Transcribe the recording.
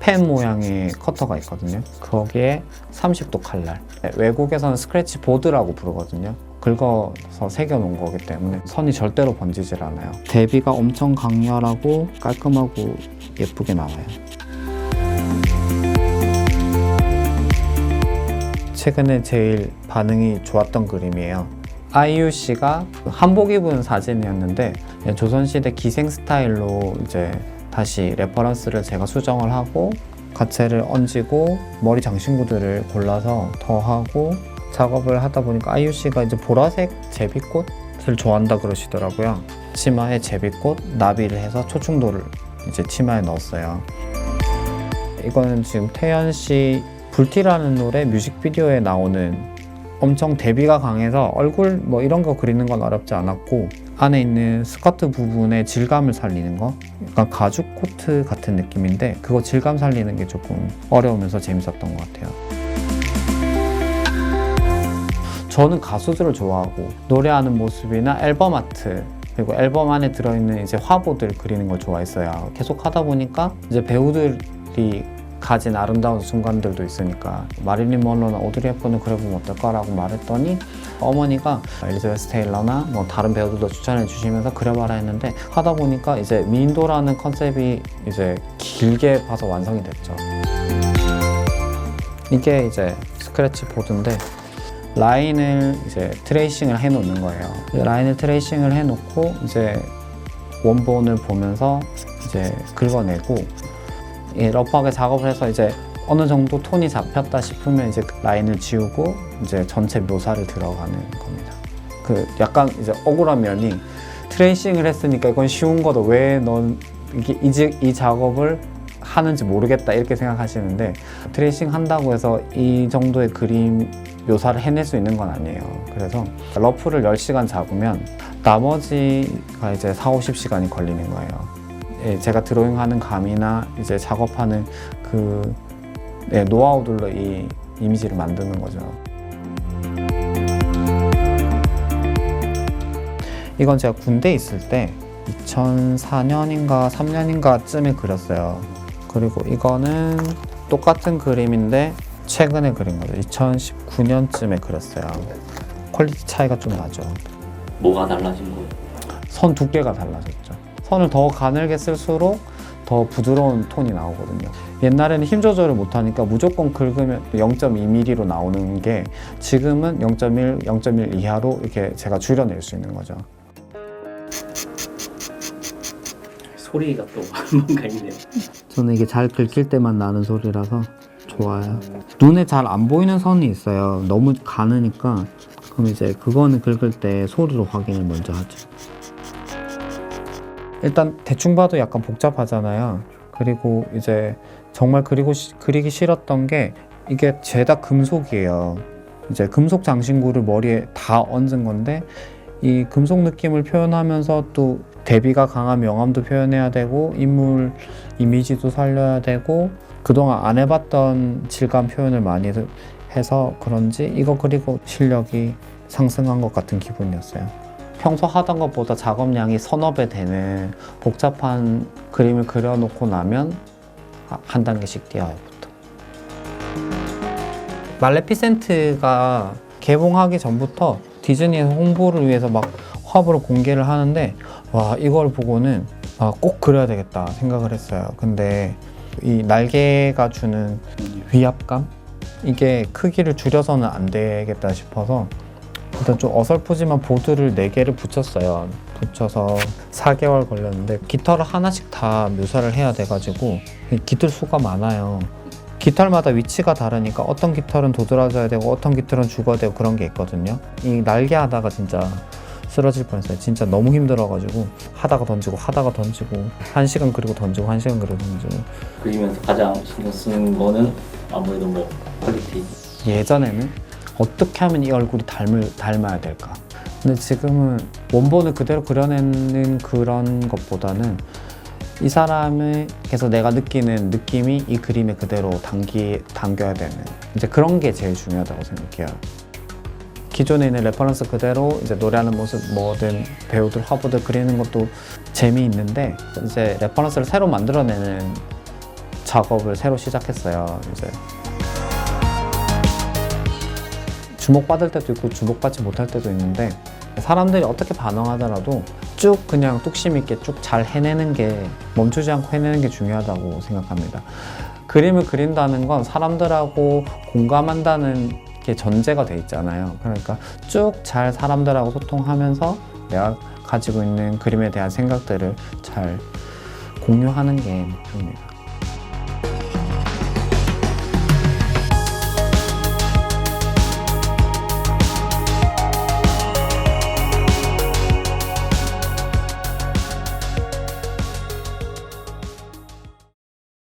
펜 모양의 커터가 있거든요. 거기에 30도 칼날. 네, 외국에서는 스크래치 보드라고 부르거든요. 긁어서 새겨놓은 거기 때문에 선이 절대로 번지질 않아요. 대비가 엄청 강렬하고 깔끔하고 예쁘게 나와요. 최근에 제일 반응이 좋았던 그림이에요. 아이유 씨가 한복 입은 사진이었는데 조선시대 기생 스타일로 이제 다시 레퍼런스를 제가 수정을 하고 가채를 얹고 머리 장신구들을 골라서 더하고 작업을 하다 보니까 아이유 씨가 이제 보라색 제비꽃을 좋아한다 그러시더라고요. 치마에 제비꽃 나비를 해서 초충도를 이제 치마에 넣었어요. 이거는 지금 태연 씨 불티라는 노래 뮤직비디오에 나오는 엄청 대비가 강해서 얼굴 뭐 이런 거 그리는 건 어렵지 않았고 안에 있는 스커트 부분의 질감을 살리는 거 약간 가죽 코트 같은 느낌인데 그거 질감 살리는 게 조금 어려우면서 재밌었던 것 같아요. 저는 가수들을 좋아하고 노래하는 모습이나 앨범 아트 그리고 앨범 안에 들어있는 이제 화보들 그리는 걸 좋아했어요. 계속 하다 보니까 이제 배우들이 가진 아름다운 순간들도 있으니까 마릴린 먼로나 오드리 헵번을 그려보면 어떨까라고 말했더니 어머니가 엘리자베스 테일러나 뭐 다른 배우들도 추천해 주시면서 그려봐라 했는데 하다 보니까 이제 미인도라는 컨셉이 이제 길게 봐서 완성이 됐죠. 이게 이제 스크래치 보드인데 라인을 이제 트레이싱을 해 놓는 거예요. 라인을 트레이싱을 해 놓고 이제 원본을 보면서 이제 긁어내고 이 러프하게 작업을 해서 이제 어느 정도 톤이 잡혔다 싶으면 이제 그 라인을 지우고 이제 전체 묘사를 들어가는 겁니다. 그 약간 이제 억울한 면이 트레이싱을 했으니까 이건 쉬운 거다 왜넌 이게 이, 지- 이 작업을 하는지 모르겠다 이렇게 생각하시는데 트레이싱 한다고 해서 이 정도의 그림 묘사를 해낼 수 있는 건 아니에요. 그래서 러프를 10시간 잡으면 나머지가 이제 4, 50시간이 걸리는 거예요. 예, 제가 드로잉하는 감이나 이제 작업하는 그 네, 노하우들로 이 이미지를 만드는 거죠. 이건 제가 군대 있을 때 2004년인가 3년인가 쯤에 그렸어요. 그리고 이거는 똑같은 그림인데 최근에 그린 거죠. 2019년쯤에 그렸어요. 퀄리티 차이가 좀 나죠. 뭐가 달라진 거예요? 선 두께가 달라졌죠. 선을 더 가늘게 쓸수록 더 부드러운 톤이 나오거든요. 옛날에는 힘 조절을 못하니까 무조건 긁으면 0.2mm로 나오는 게 지금은 0.1, 0.1 이하로 이렇게 제가 줄여낼 수 있는 거죠. 소리가 또 뭔가 있네요. 저는 이게 잘 긁힐 때만 나는 소리라서 좋아요. 눈에 잘 안 보이는 선이 있어요. 너무 가느니까 그럼 이제 그거는 긁을 때 소리로 확인을 먼저 하죠. 일단 대충 봐도 약간 복잡하잖아요. 그리고 이제 정말 그리고 시- 그리기 싫었던 게 이게 죄다 금속이에요. 이제 금속 장신구를 머리에 다 얹은 건데 이 금속 느낌을 표현하면서 또 대비가 강한 명암도 표현해야 되고 인물 이미지도 살려야 되고 그동안 안 해봤던 질감 표현을 많이 해서 그런지 이거 그리고 실력이 상승한 것 같은 기분이었어요. 평소 하던 것보다 작업량이 서너 배 되는 복잡한 그림을 그려놓고 나면 아, 한 단계씩 뛰어요, 보통. 말레피센트가 개봉하기 전부터 디즈니에서 홍보를 위해서 막 화보를 공개를 하는데 와 이걸 보고는 아, 꼭 그려야 되겠다 생각을 했어요. 근데 이 날개가 주는 위압감 이게 크기를 줄여서는 안 되겠다 싶어서 일단 좀 어설프지만 보드를 4개를 붙였어요. 붙여서 4개월 걸렸는데 깃털을 하나씩 다 묘사를 해야 돼가지고 이 깃털 수가 많아요. 깃털마다 위치가 다르니까 어떤 깃털은 도드라져야 되고 어떤 깃털은 죽어야 되고 그런 게 있거든요. 이 날개 하다가 진짜 쓰러질 뻔했어요. 진짜 너무 힘들어가지고 하다가 던지고 하다가 던지고 한 시간 그리고 던지고 한 시간 그리고 던지고 그리면서 가장 신경 쓰는 거는 아무래도 뭐 퀄리티. 예전에는 어떻게 하면 이 얼굴이 닮을, 닮아야 될까 근데 지금은 원본을 그대로 그려내는 그런 것보다는 이 사람에게서 내가 느끼는 느낌이 이 그림에 그대로 담기, 담겨야 되는 이제 그런 게 제일 중요하다고 생각해요 기존에 있는 레퍼런스 그대로 이제 노래하는 모습 뭐든 배우들 화보들 그리는 것도 재미있는데 이제 레퍼런스를 새로 만들어내는 작업을 새로 시작했어요. 이제 주목받을 때도 있고 주목받지 못할 때도 있는데 사람들이 어떻게 반응하더라도 쭉 그냥 뚝심 있게 쭉 잘 해내는 게 멈추지 않고 해내는 게 중요하다고 생각합니다. 그림을 그린다는 건 사람들하고 공감한다는 게 전제가 돼 있잖아요. 그러니까 쭉 잘 사람들하고 소통하면서 내가 가지고 있는 그림에 대한 생각들을 잘 공유하는 게 목표입니다.